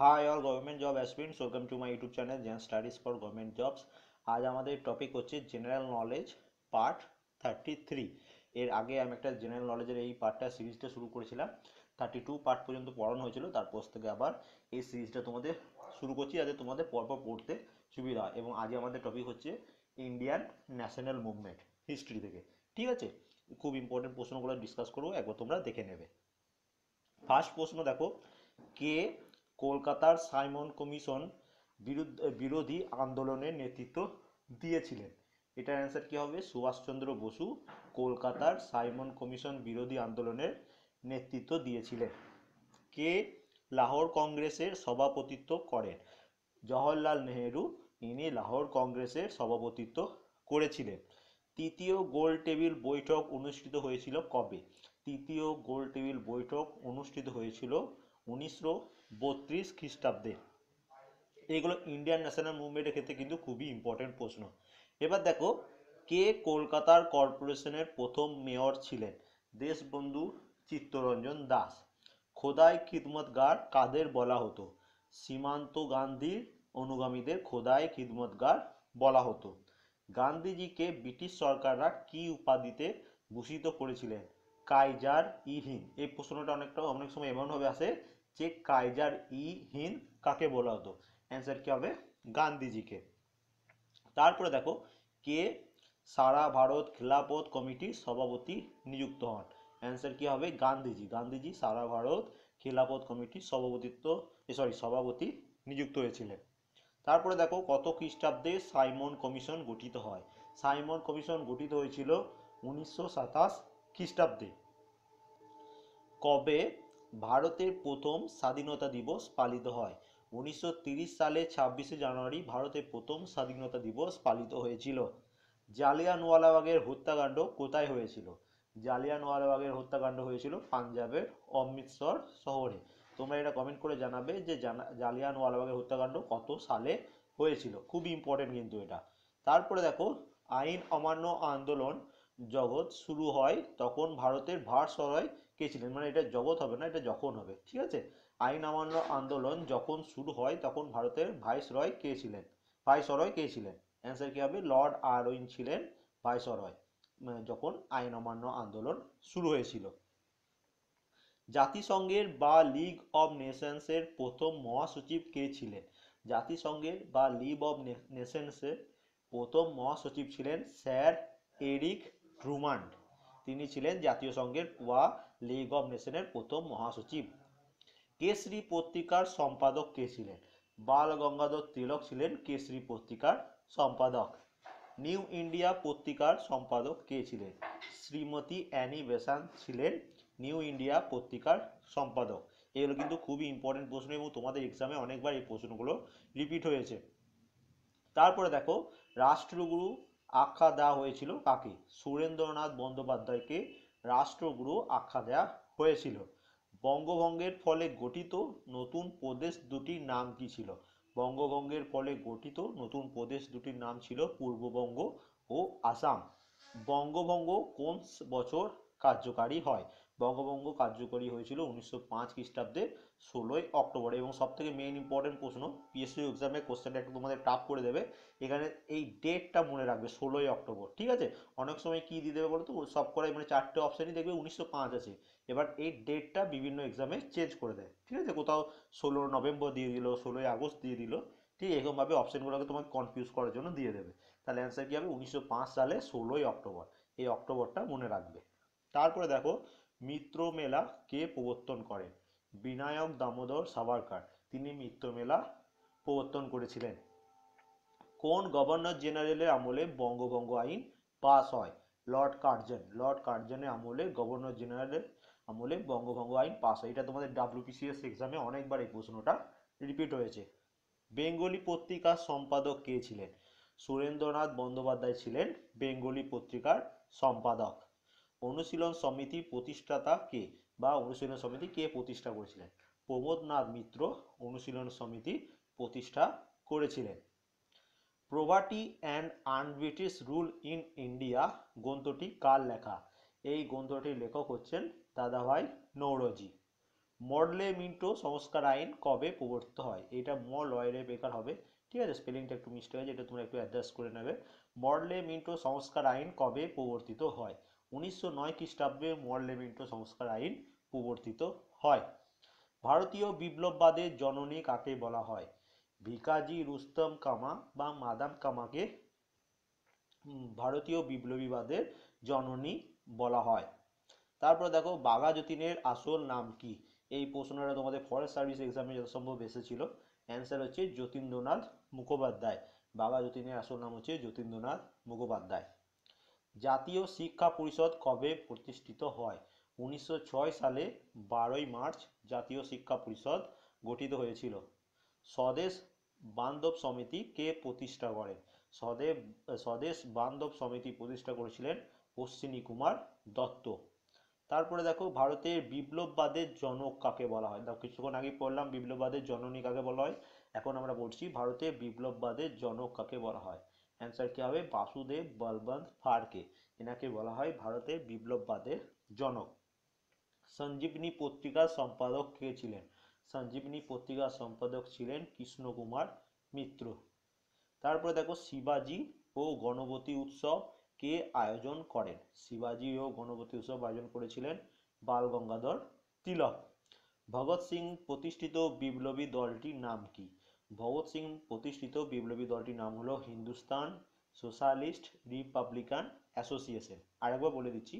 Hi all government job aspirants welcome to my YouTube channel gen studies for government jobs আজ আমাদের topic হচ্ছে general knowledge part thirty three এর আগে আমি একটা জেনারেল নলেজের এই পার্টটা সিরিজটা শুরু করেছিলাম। থার্টি টু পার্ট পর্যন্ত পড়ানো হয়েছিল, তারপর থেকে আবার এই সিরিজটা তোমাদের শুরু করছি, যাতে তোমাদের পরপর পড়তে সুবিধা হয়। এবং আজকে আমাদের টপিক হচ্ছে ইন্ডিয়ান ন্যাশনাল মুভমেন্ট হিস্ট্রি থেকে। ঠিক আছে? খুব ইম্পর্টেন্ট প্রশ্নগুলো ডিসকাস করব, একবার তোমরা দেখে নেবে। ফার্স্ট প্রশ্ন দেখো, কে কলকাতার সাইমন কমিশন বিরোধী আন্দোলনের নেতৃত্ব দিয়েছিলেন। এটার অ্যান্সার কি হবে? সুভাষচন্দ্র বসু কলকাতার সাইমন কমিশন বিরোধী আন্দোলনের নেতৃত্ব দিয়েছিলেন। কে? লাহোর কংগ্রেসের সভাপতিত্ব করেন। জওহরলাল নেহেরু, ইনি লাহোর কংগ্রেসের সভাপতিত্ব করেছিলেন। তৃতীয় গোল টেবিল বৈঠক অনুষ্ঠিত হয়েছিল কবে? তৃতীয় গোল টেবিল বৈঠক অনুষ্ঠিত হয়েছিল উনিশশো বত্রিশ খ্রিস্টাব্দে। এইগুলো ইন্ডিয়ান ন্যাশনাল মুভমেন্টের ক্ষেত্রে কিন্তু খুবই ইম্পর্টেন্ট প্রশ্ন। এবার দেখো, কে কলকাতার কর্পোরেশনের প্রথম মেয়র ছিলেন? দেশবন্ধু চিত্তরঞ্জন দাস। খোদাই খিদমতগার কাদের বলা হতো? সীমান্ত গান্ধীর অনুগামীদের খোদাই খিদমতগার বলা হতো। গান্ধীজিকে ব্রিটিশ সরকাররা কি উপাধিতে ভূষিত করেছিলেন? কাইজার ই হিন্দ এই প্রশ্নটা অনেকটা, অনেক সময় এমনভাবে আসে যে কাইজার ই হিন্দ কাকে বলা হতো? অ্যান্সার কি হবে? গান্ধীজিকে। তারপরে দেখো, কে সারা ভারত খিলাফত কমিটির সভাপতি নিযুক্ত হন? অ্যান্সার কি হবে? গান্ধীজি। গান্ধীজি সারা ভারত খিলাফত কমিটির সভাপতিত্ব সরি সভাপতি নিযুক্ত হয়েছিলেন। তারপরে দেখো, কত খ্রিস্টাব্দে সাইমন কমিশন গঠিত হয়? সাইমন কমিশন গঠিত হয়েছিল উনিশশো সাতাশ খ্রিস্টাব্দে। কবে? ভারতের প্রথম স্বাধীনতা দিবস পালিত হয়। উনিশশো সালে ছাব্বিশে জানুয়ারি ভারতের প্রথম স্বাধীনতা দিবস পালিত হয়েছিল। জালিয়ানওয়ালাবাগের হত্যাকাণ্ড কোথায় হয়েছিল? জালিয়ানওয়ালাবাগের হত্যাকাণ্ড হয়েছিল পাঞ্জাবের অমৃতসর শহরে। তোমরা এটা কমেন্ট করে জানাবে যে জানা জালিয়ানওয়ালাবাগের হত্যাকাণ্ড কত সালে হয়েছিল। খুবই ইম্পর্টেন্ট কিন্তু এটা। তারপরে দেখো, আইন অমান্য আন্দোলন জগৎ শুরু হয়, তখন ভারতের ভারসরয় কে ছিলেন? মানে এটা জগৎ হবে না, এটা যখন হবে, ঠিক আছে? আইন অমান্য আন্দোলন যখন শুরু হয়, তখন ভারতের ভাইসরয় কে ছিলেন? ভাইসরয় কে ছিলেন? অ্যান্সার কি হবে? লর্ড আরউইন ছিলেন ভাইসরয় মানে যখন আইন অমান্য আন্দোলন শুরু হয়েছিল। জাতিসংঘের বা লিগ অব নেশনসের প্রথম মহাসচিব কে ছিলেন? জাতিসংঘের বা লিগ অব নেশনসের প্রথম মহাসচিব ছিলেন স্যার এরিক ট্রুমান্ড তিনি ছিলেন জাতীয় সংঘের বা লিগ অব নেশনের প্রথম মহাসচিব। কেশরী পত্রিকার সম্পাদক কে ছিলেন? বাল গঙ্গাধর তিলক ছিলেন কেশরী পত্রিকার সম্পাদক। নিউ ইন্ডিয়া পত্রিকার সম্পাদক কে ছিলেন? শ্রীমতী অ্যানি বেসান্ত ছিলেন নিউ ইন্ডিয়া পত্রিকার সম্পাদক। এগুলো কিন্তু খুবই ইম্পর্টেন্ট প্রশ্ন এবং তোমাদের এক্সামে অনেকবার এই প্রশ্নগুলো রিপিট হয়েছে। তারপরে দেখো, রাষ্ট্রগুরু আখ্যা দেওয়া হয়েছিল কাকে? সুরেন্দ্রনাথ বন্দ্যোপাধ্যায়কে রাষ্ট্রগুরু আখ্যা দেওয়া হয়েছিল। বঙ্গভঙ্গের ফলে গঠিত নতুন প্রদেশ দুটির নাম কি ছিল? বঙ্গভঙ্গের ফলে গঠিত নতুন প্রদেশ দুটির নাম ছিল পূর্ববঙ্গ ও আসাম। বঙ্গভঙ্গ কোন বছর কার্যকারী হয়? বঙ্গভঙ্গ কার্যকরী হয়েছিল উনিশশো পাঁচ খ্রিস্টাব্দে। ষোলোই অক্টোবর এবং সব থেকে মেইন ইম্পর্টেন্ট প্রশ্ন পিএসসি এক্সামে কোশ্চেনটা একটু তোমাদের টাফ করে দেবে। এখানে এই ডেটটা মনে রাখবে, ষোলোই অক্টোবর, ঠিক আছে? অনেক সময় কি দিয়ে দেবে বলো তো সব করে মানে চারটে অপশানই দেখবে, উনিশশো পাঁচ আছে। এবার এই ডেটটা বিভিন্ন এক্সামে চেঞ্জ করে দেয়, ঠিক আছে? কোথাও ষোলো নভেম্বর দিয়ে দিল, ষোলোই আগস্ট দিয়ে দিল, ঠিক এরকমভাবে অপশানগুলোকে তোমাকে কনফিউজ করার জন্য দিয়ে দেবে। তাহলে অ্যান্সার কী হবে? উনিশশো পাঁচ সালে ষোলোই অক্টোবর, এই অক্টোবরটা মনে রাখবে। তারপরে দেখো, মিত্র মেলা কে প্রবর্তন করেন বিনায়ক দামোদর সাভারকার। তিনি মিত্র মেলা প্রবর্তন করেছিলেন। কোন গভর্নর জেনারেলের আমলে বঙ্গভঙ্গ আইন পাস হয়? Lord Curzon. লর্ড কার্জনের আমলে গভর্নর জেনারেলের আমলে বঙ্গভঙ্গ আইন পাস হয়। এটা তোমাদের ডাব্লিউপিসিএস এক্সামে অনেকবার এই প্রশ্নটা রিপিট হয়েছে। বেঙ্গলি পত্রিকার সম্পাদক কে ছিলেন? সুরেন্দ্রনাথ বন্দ্যোপাধ্যায় ছিলেন বেঙ্গলি পত্রিকার সম্পাদক। অনুশীলন সমিতি প্রতিষ্ঠাতা কে বা অনুশীলন সমিতি কে প্রতিষ্ঠা করেছিলেন? প্রমোদনাথ মিত্র অনুশীলন সমিতি প্রতিষ্ঠা করেছিলেন। Poverty and un-British rule in India গ্রন্থটি কার লেখা? এই গ্রন্থটির লেখক হচ্ছেন দাদাভাই নৌরজি। মডলে মিন্টো সংস্কার আইন কবে প্রবর্তিত হয়? এটা ম লয়ের বেকার হবে। ঠিক আছে, স্পেলিংটা একটু মিস্টেক আছে এটা তোমরা একটু অ্যাডজাস্ট করে নেবে। মডলে মিন্টো সংস্কার আইন কবে প্রবর্তিত হয়? উনিশশো নয় খ্রিস্টাব্দে মডলে মিন্টো সংস্কার আইন প্রবর্তিত হয়। ভারতীয় বিপ্লববাদের জননী কাকে বলা হয়? ভিকাজি রুস্তম কামা বা মাদাম কামাকে ভারতীয় বিপ্লবীবাদের জননী বলা হয়। তারপর দেখো, বাঘা যতীনের আসল নাম কি? এই প্রশ্নটা তোমাদের ফরেস্ট সার্ভিস এক্সামে যত সম্ভব এসেছিল। অ্যান্সার হচ্ছে যতীন্দ্রনাথ মুখোপাধ্যায়। বাঘা যতীনের আসল নাম হচ্ছে যতীন্দ্রনাথ মুখোপাধ্যায়। জাতীয় শিক্ষা পরিষদ কবে প্রতিষ্ঠিত হয়? উনিশশো ছয় সালে বারোই মার্চ জাতীয় শিক্ষা পরিষদ গঠিত হয়েছিল। স্বদেশ বান্ধব সমিতি কে প্রতিষ্ঠা করেন স্বদেব, স্বদেশ বান্ধব সমিতি প্রতিষ্ঠা করেছিলেন অশ্বিনী কুমার দত্ত। তারপরে দেখো, ভারতের বিপ্লববাদের জনক কাকে বলা হয়? দেখো, কিছুক্ষণ আগে পড়লাম, বিপ্লববাদের জননী কাকে বলা হয়? এখন আমরা বলছি ভারতের বিপ্লববাদের জনক কাকে বলা হয়? অ্যান্সার কি হবে? বাসুদেব বলবন্ত ফাড়কে এনাকে বলা হয় ভারতের বিপ্লববাদের জনক। সঞ্জীবনী পত্রিকার সম্পাদক কে ছিলেন? সঞ্জীবনী পত্রিকার সম্পাদক ছিলেন কৃষ্ণকুমার মিত্র। তারপরে দেখো, শিবাজি ও গণপতি উৎসব কে আয়োজন করেন? শিবাজি ও গণপতি উৎসব আয়োজন করেছিলেন বাল গঙ্গাধর তিলক। ভগৎ সিং প্রতিষ্ঠিত বিপ্লবী দলটির নাম কি? ভগৎ সিং প্রতিষ্ঠিত বিপ্লবী দলটির নাম হলো হিন্দুস্তান সোশ্যালিস্ট রিপাবলিকান অ্যাসোসিয়েশন। আরেকবার বলে দিচ্ছি,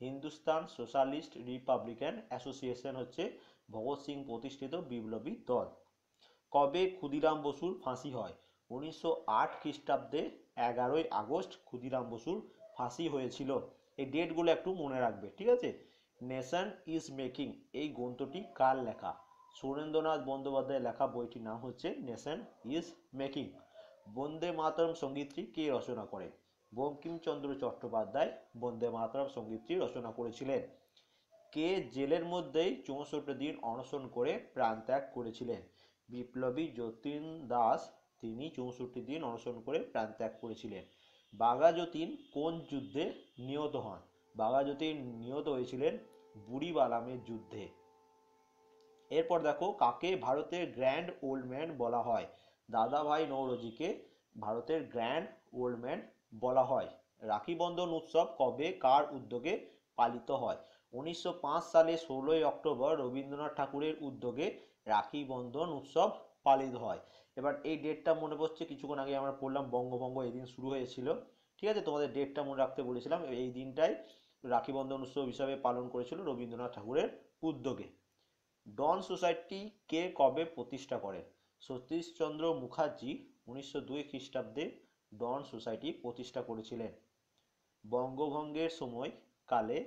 হিন্দুস্তান সোশ্যালিস্ট রিপাবলিকান অ্যাসোসিয়েশন হচ্ছে ভগৎ সিং প্রতিষ্ঠিত বিপ্লবী দল। কবে ক্ষুদিরাম বসুর ফাঁসি হয়? উনিশশো আট খ্রিস্টাব্দে এগারোই আগস্ট ক্ষুদিরাম বসুর ফাঁসি হয়েছিল। এই ডেটগুলো একটু মনে রাখবে, ঠিক আছে? নেশন ইজ মেকিং, এই গ্রন্থটি কার লেখা? সুরেন্দ্রনাথ বন্দ্যোপাধ্যায়ের লেখা বইটির নাম হচ্ছে nation is making Bande Mataram সঙ্গীতটি কে রচনা করেন বঙ্কিমচন্দ্র চট্টোপাধ্যায় বন্দে মাতরম সঙ্গীতটি রচনা করেছিলেন। কে জেলের মধ্যেই চৌষট্টি দিন অনশন করে প্রাণত্যাগ করেছিলেন? বিপ্লবী যতীন দাস তিনি চৌষট্টি দিন অনশন করে প্রাণত্যাগ করেছিলেন। বাঘা যতীন কোন যুদ্ধে নিহত হন? বাঘা যতীন নিহত হয়েছিলেন বুড়িবালামের যুদ্ধে। এরপর দেখো কাকে ভারতের গ্র্যান্ড ওল্ড ম্যান বলা হয়। দাদাভাই নৌরজিকে ভারতের গ্র্যান্ড ওল্ড ম্যান বলা হয়। রাখি বন্ধন উৎসব কবে কার উদ্যোগে পালিত হয়? উনিশশো পাঁচ সালে ষোলোই অক্টোবর রবীন্দ্রনাথ ঠাকুরের উদ্যোগে রাখি বন্ধন উৎসব পালিত হয়। এবার এই ডেটটা মনে পড়ছে, কিছুক্ষণ আগে আমরা পড়লাম বঙ্গভঙ্গ, এই দিন শুরু হয়েছিল। ঠিক আছে? তোমাদের ডেটটা মনে রাখতে বলেছিলাম, এই দিনটাই রাখি বন্ধন উৎসব হিসাবে পালন করেছিল রবীন্দ্রনাথ ঠাকুরের উদ্যোগে। ডন সোসাইটি কে কবে প্রতিষ্ঠা করেন? সতীশচন্দ্র মুখার্জি উনিশশো দুই খ্রিস্টাব্দে ডন সোসাইটি প্রতিষ্ঠা করেছিলেন। বঙ্গভঙ্গের সময় কালে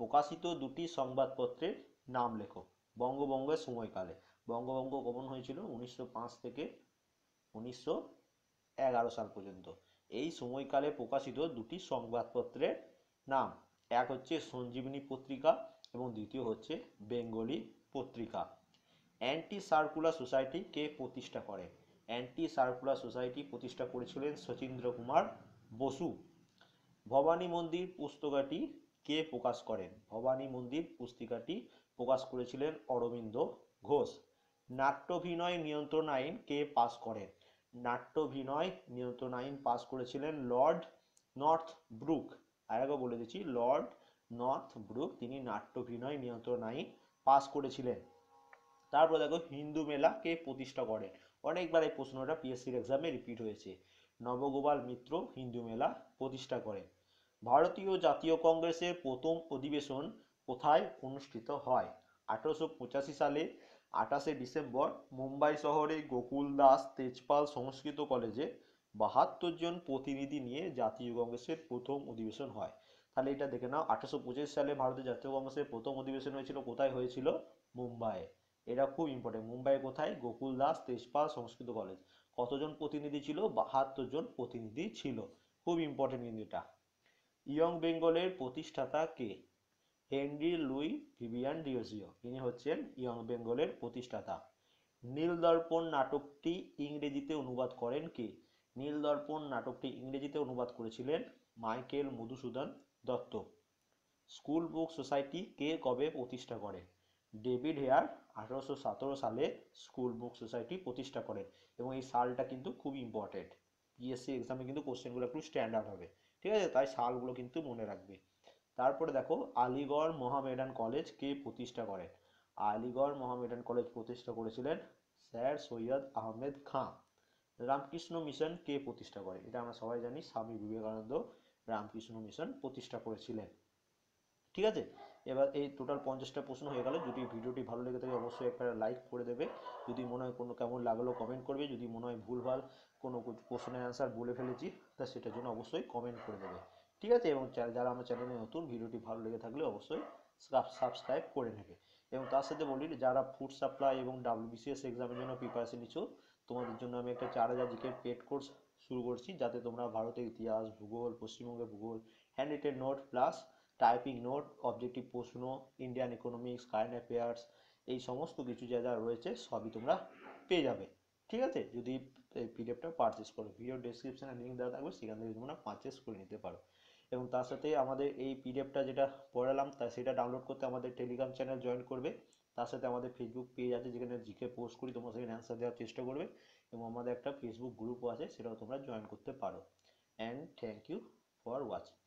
প্রকাশিত দুটি সংবাদপত্রের নাম লেখো। বঙ্গভঙ্গের সময়কালে। বঙ্গভঙ্গ কখন হয়েছিল? উনিশশো পাঁচ থেকে উনিশশো এগারো সাল পর্যন্ত। এই সময়কালে প্রকাশিত দুটি সংবাদপত্রের নাম। এক হচ্ছে সঞ্জীবনী পত্রিকা এবং দ্বিতীয় হচ্ছে বেঙ্গলি পত্রিকা। অ্যান্টি সার্কুলার সোসাইটি কে প্রতিষ্ঠা করে। অ্যান্টি সার্কুলার সোসাইটি প্রতিষ্ঠা করেছিলেন শচীন্দ্র কুমার বসু। ভবানী মন্দির পুস্তকাটি কে প্রকাশ করেন? ভবানী মন্দির পুস্তিকাটি প্রকাশ করেছিলেন অরবিন্দ ঘোষ। নাট্যভিনয় নিয়ন্ত্রণ আইন কে পাস করেন? নাট্যভিনয় নিয়ন্ত্রণ আইন পাস করেছিলেন লর্ড নর্থ ব্রুক আরেকবার বলে দিচ্ছি, লর্ড নর্থ ব্রুক তিনি নাট্যভিনয় নিয়ন্ত্রণ আইন পাস করেছিলেন। তারপর দেখো হিন্দু মেলা কে প্রতিষ্ঠা করেন অনেকবার এই প্রশ্নটা পিএসসির এক্সামে রিপিট হয়েছে। নবগোপাল মিত্র হিন্দু মেলা প্রতিষ্ঠা করেন। ভারতীয় জাতীয় কংগ্রেসের প্রথম অধিবেশন কোথায় অনুষ্ঠিত হয়? আঠারোশো পঁচাশি সালে আঠাশে ডিসেম্বর মুম্বাই শহরে গোকুল দাস তেজপাল সংস্কৃত কলেজে বাহাত্তর জন প্রতিনিধি নিয়ে জাতীয় কংগ্রেসের প্রথম অধিবেশন হয়। তাহলে এটা দেখে নাও। আঠারোশো পঁচিশ সালে ভারতের জাতীয় কংগ্রেসের প্রথম অধিবেশন হয়েছিল কোথায়? হয়েছিল মুম্বাইয়ে। এটা খুব ইম্পর্টেন্ট মুম্বাইয়ে কোথায়? গোকুল দাস তেজপাল সংস্কৃত কলেজ। কতজন প্রতিনিধি ছিল? বাহাত্তর জন প্রতিনিধি ছিল। খুব ইম্পর্টেন্ট কিন্তু এটা। ইয়ং বেঙ্গলের প্রতিষ্ঠাতা কে? Henry Louis Vivian Derozio. ইনি হচ্ছেন ইয়ং বেঙ্গলের প্রতিষ্ঠাতা। নীলদর্পণ নাটকটি ইংরেজিতে অনুবাদ করেন কে? নীলদর্পণ নাটকটি ইংরেজিতে অনুবাদ করেছিলেন Michael Madhusudan Dutt. School book society কে কবে প্রতিষ্ঠা করে? ডেভিড হেয়ার আঠারোশো সতেরো সালে স্কুল বুক সোসাইটি প্রতিষ্ঠা করেন এবং এই সালটা কিন্তু খুব ইম্পর্টেন্ট পিএসসি এক্সামে কিন্তু কোশ্চেনগুলো একটু স্ট্যান্ডার্ড হবে। ঠিক আছে? তাই সালগুলো কিন্তু মনে রাখবে। তারপরে দেখো, আলিগড় মহামেডান কলেজ কে প্রতিষ্ঠা করেন আলিগড় মহামেডান কলেজ প্রতিষ্ঠা করেছিলেন স্যার সৈয়দ আহমেদ খাঁ। রামকৃষ্ণ মিশন কে প্রতিষ্ঠা করে? এটা আমরা সবাই জানি, স্বামী বিবেকানন্দ রামকৃষ্ণ মিশন প্রতিষ্ঠা করেছিলেন। ঠিক আছে? এবার এই টোটাল পঞ্চাশটা প্রশ্ন হয়ে গেল। যদি ভিডিওটি ভালো লেগে থাকে, অবশ্যই একটা লাইক করে দেবে। যদি মনে হয় কোনো কেমন লাগল কমেন্ট করবে। যদি মনে হয় ভুলভাল কোনো প্রশ্নের অ্যান্সার বলে ফেলেছি, তা সেটার জন্য অবশ্যই কমেন্ট করে দেবে। ঠিক আছে? এবং যারা আমার চ্যানেলে নতুন, ভিডিওটি ভালো লেগে থাকলে অবশ্যই সাবস্ক্রাইব করে নেবে। এবং তার সাথে বলি, যারা ফুড সাপ্লাই এবং ডাব্লিউবিসিএস এক্সামের জন্য প্রিপারেশন নিচ্ছ, তোমাদের জন্য আমি একটা চার হাজার জিকের পেড কোর্স শুরু করছি, যাতে তোমরা ভারতের ইতিহাস, ভূগোল, পশ্চিমবঙ্গের ভূগোল hand written note plus typing note objective প্রশ্ন ইন্ডিয়ান ইকোনমিক্স কারেন্ট অ্যাফেয়ার্স এই সমস্ত কিছু যা যা রয়েছে সবই তোমরা পেয়ে যাবে। ঠিক আছে? যদি এই পিডিএফটা পারচেস করো ভিডিও ডেসক্রিপশনে লিঙ্ক দেওয়া থাকবে, সেখান থেকে তোমরা পারচেস করে নিতে পারো। এবং তার সাথে আমাদের এই পিডিএফটা যেটা পড়ালাম, তা সেটা ডাউনলোড করতে আমাদের টেলিগ্রাম চ্যানেল জয়েন করবে। তার সাথে আমাদের ফেসবুক পেজ আছে, যেখানে জিকে পোস্ট করি, তোমরা সেখানে অ্যান্সার দেওয়ার চেষ্টা করবে। এবং আমাদের একটা ফেসবুক গ্রুপও আছে, সেটাও তোমরা জয়েন করতে পারো। And thank you for watching